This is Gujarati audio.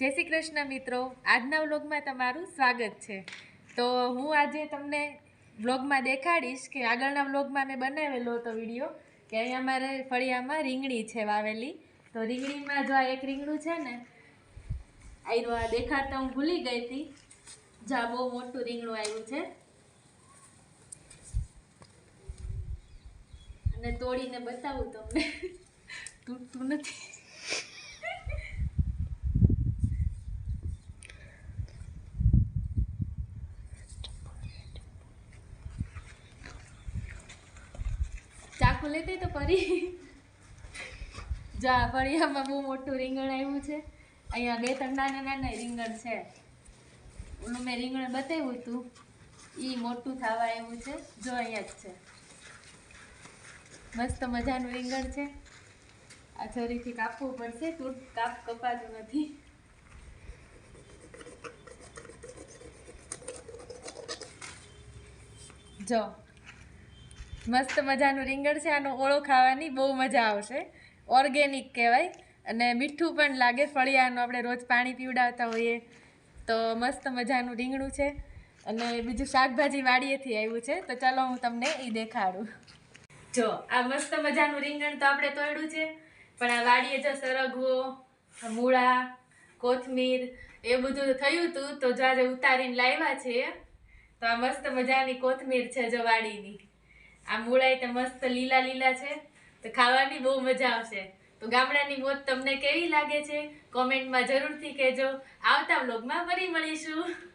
જય શ્રી કૃષ્ણ મિત્રો. આજના વ્લોગમાં તમારું સ્વાગત છે. તો હું આજે તમને વ્લોગમાં દેખાડીશ કે આગળના વ્લોગમાં મેં બનાવેલો હતો વીડિયો કે અહીંયા મારે ફળિયામાં રીંગણી છે વાવેલી. તો રીંગણીમાં જો આ એક રીંગણું છે ને આવ્યું આ દેખાડતા હું ભૂલી ગઈ હતી. જા બહુ મોટું રીંગણું આવ્યું છે. અને તોડીને બતાવું તમને. તૂટતું નથી. ચાકુ લેતી તો ફરી. જા ફળિયામાં બહુ મોટું રીંગણ આવ્યું છે. અહીંયા બે ત્રણ નાના નાના રીંગણ છે. ઓલું મેં રીંગણ બતાવ્યું હતું. એ મોટું થવા આવ્યું છે. જો અહીંયા જ છે. મસ્ત મજાનું રીંગણ છે. આ છરીથી કાપવું પડશે. તૂટ કાપ કપાતું નથી. જો. મસ્ત મજાનું રીંગણ છે, આનો ઓળો ખાવાની બહુ મજા આવશે. ઓર્ગેનિક કહેવાય. અને મીઠું પણ લાગે, ફળિયાનું આપણે રોજ પાણી પીવડાવતા હોઈએ તો મસ્ત મજાનું રીંગણું છે. અને બીજું શાકભાજી વાડીએથી આવ્યું છે, તો ચાલો હું તમને એ દેખાડું. જો, આ મસ્ત મજાનું રીંગણ તો આપણે તોડ્યું છે, પણ આ વાડીએ જો સરગવો, મૂળા, કોથમીર એ બધું થયું હતું તો જો આજે ઉતારીને લાવ્યા છે, તો આ મસ્ત મજાની કોથમીર છે જો વાડીની. આ મૂળાઈ તો મસ્ત લીલા લીલા છે. તો ખાવાની બહુ મજા આવશે. તો ગામડાની મોત તમને કેવી લાગે છે? કોમેન્ટમાં જરૂરથી કહેજો. આવતા વ્લોગમાં ફરી મળીશું.